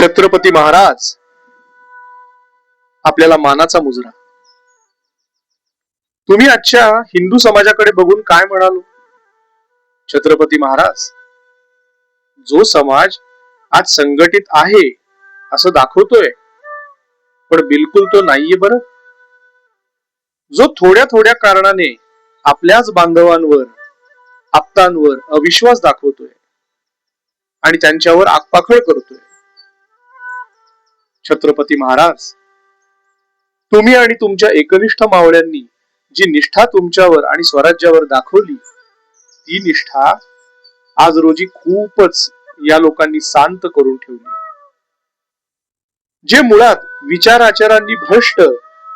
छत्रपती महाराज आपल्याला मानाचा मुजरा. तुम्ही आजच्या हिंदू समाजाकडे बघून काय म्हणालो? छत्रपती महाराज जो समाज आज संघटित आहे असं दाखवतोय पण बिलकुल तो नाहीये बरं. जो थोड्या थोड्या कारणाने आपल्याच बांधवांवर आप्तांवर अविश्वास दाखवतोय आणि त्यांच्यावर आखपाखळ करतोय. छत्रपती महाराज. तुम्ही आणि तुमच्या एकनिष्ठ मावळ्यांनी जी निष्ठा तुमच्यावर आणि स्वराज्यावर दाखवली ती निष्ठा आज रोजी खूपच या लोकांनी शांत करून ठेवली. जे मुळात विचाराचारांनी भ्रष्ट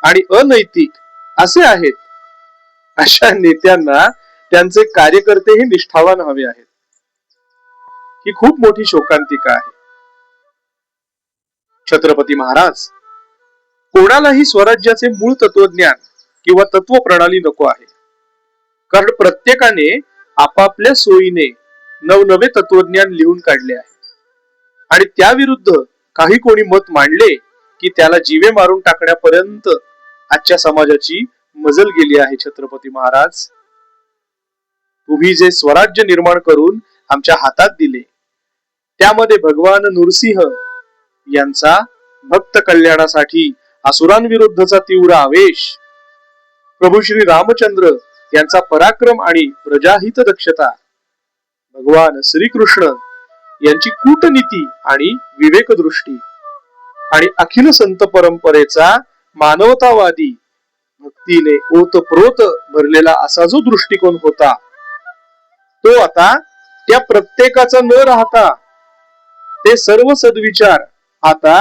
आणि अनैतिक असे आहेत अशा नेत्यांना त्यांचे कार्यकर्तेही निष्ठावान हवे आहेत. ही खूप मोठी शोकांतिका आहे. छत्रपती महाराज कोणालाही स्वराज्याचे मूळ तत्वज्ञान किंवा तत्व प्रणाली नको आहे. कारण प्रत्येकाने आपापल्या सोयीने नवनवे तत्वज्ञान लिहून काढले आहे. आणि त्याविरुद्ध काही कोणी मत मांडले की त्याला जीवे मारून टाकण्यापर्यंत आजच्या समाजाची मजल गेली आहे छत्रपती महाराज. तुम्ही जे स्वराज्य निर्माण करून आमच्या हातात दिले त्यामध्ये भगवान नृसिंह यांचा भक्त कल्याणासाठी असुरांविरुद्धचा तीव्र आवेश. प्रभू श्री रामचंद्र यांचा पराक्रम आणि प्रजाहित दक्षता. भगवान श्रीकृष्ण यांची कूटनीती आणि विवेक दृष्टी आणि अखिल संत परंपरेचा मानवतावादी भक्तीने ओतप्रोत भरलेला असा जो दृष्टिकोन होता तो आता त्या प्रत्येकाचा न राहता ते सर्व सद्विचार आता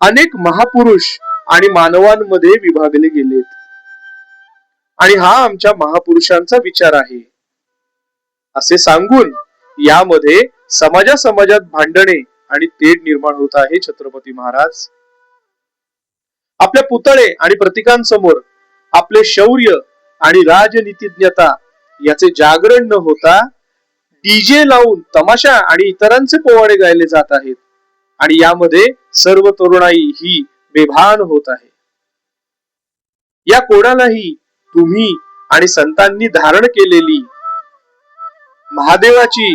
अनेक महापुरुष आणि मानवांमध्ये विभागले गेलेत. आणि हा आमच्या महापुरुषांचा विचार आहे. असे सांगून यामध्ये समाजा समाजात भांडणे आणि तेढ निर्माण होत आहे छत्रपती महाराज. आपल्या पुतळे आणि प्रतीकांसमोर आपले शौर्य आणि राजनीतिज्ञता याचे जागरण न होता डीजे लावून तमाशा आणि इतरांचे पोवाडे गायले जात आहेत. आणि यामध्ये सर्व तरुणाई ही बेभान होत आहे. या कोणालाही तुम्ही आणि संतांनी धारण केलेली महादेवाची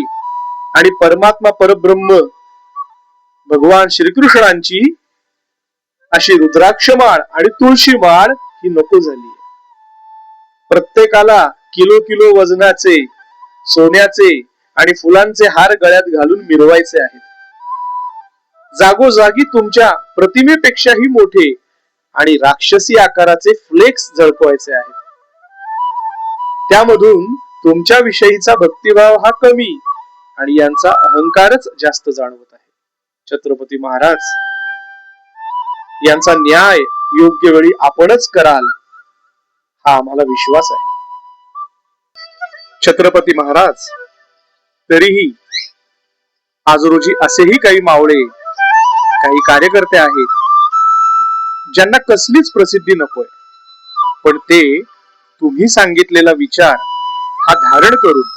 आणि परमात्मा परब्रह्म भगवान श्रीकृष्णांची अशी रुद्राक्ष माळ आणि तुळशी माळ ही नको झाली. प्रत्येकाला किलो किलो वजनाचे सोन्याचे आणि फुलांचे हार गळ्यात घालून मिरवायचे आहेत. जागोजागी तुमच्या प्रतिमेपेक्षाही मोठे आणि राक्षसी आकाराचे फ्लेक्स झळकवायचे आहेत. त्यामधून तुमच्या विषयीचा भक्तिभाव हा कमी आणि यांचा अहंकारच जास्त जाणवत आहे. छत्रपती महाराज यांचा न्याय योग्य वेळी आपणच कराल हा आम्हाला विश्वास आहे. छत्रपती महाराज तरीही आज रोजी असेही काही मावळे काही कार्यकर्ते आहेत ज्यांना कसलीच प्रसिद्धी नकोय. पण ते तुम्ही सांगितलेला विचार हा धारण करून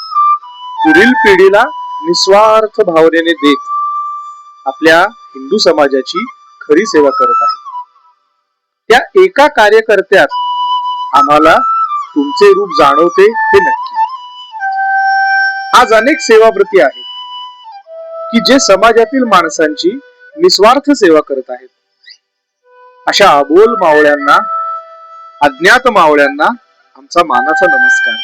पुढील पिढीला निस्वार्थ भावनेने देत आपल्या हिंदू समाजाची खरी सेवा करत आहे त्या एका कार्यकर्त्यात आम्हाला तुमचे रूप जाणवते हे नक्की. आज अनेक सेवाव्रती आहेत की जे समाजातील माणसांची निस्वार्थ सेवा करत आहेत. अशा अबोल मावळ्यांना अज्ञात मावळ्यांना आमचा मानाचा नमस्कार.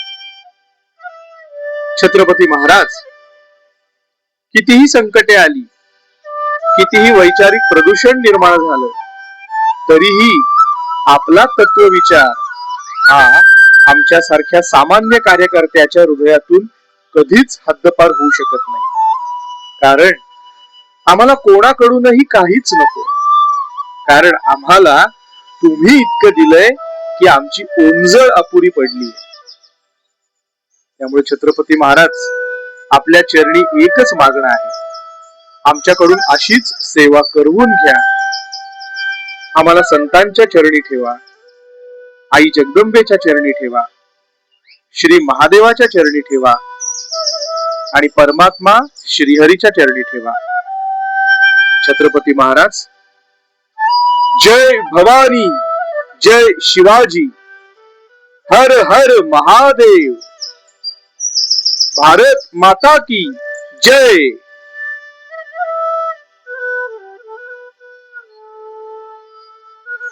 छत्रपती महाराज कितीही संकटे आली कितीही वैचारिक प्रदूषण निर्माण झालं तरीही आपला तत्व विचार हा आमच्या सारख्या सामान्य कार्यकर्त्याच्या हृदयातून कधीच हद्दपार होऊ शकत नाही. कारण आम्हाला कोणाकडूनही काहीच नको. कारण आम्हाला तुम्ही इतकं दिलंय की आमची ओंजळ अपुरी पडली त्यामुळे छत्रपती महाराज आपल्या चरणी एकच मागणं आहे. आमच्याकडून अशीच सेवा करवून घ्या. आम्हाला संतांच्या चरणी ठेवा. आई जगदंबेच्या चरणी ठेवा. श्री महादेवाच्या चरणी ठेवा. आणि परमात्मा श्रीहरीच्या चरणी ठेवा. छत्रपती महाराज. जय भवानी जय शिवाजी. हर हर महादेव. भारत माता की जय.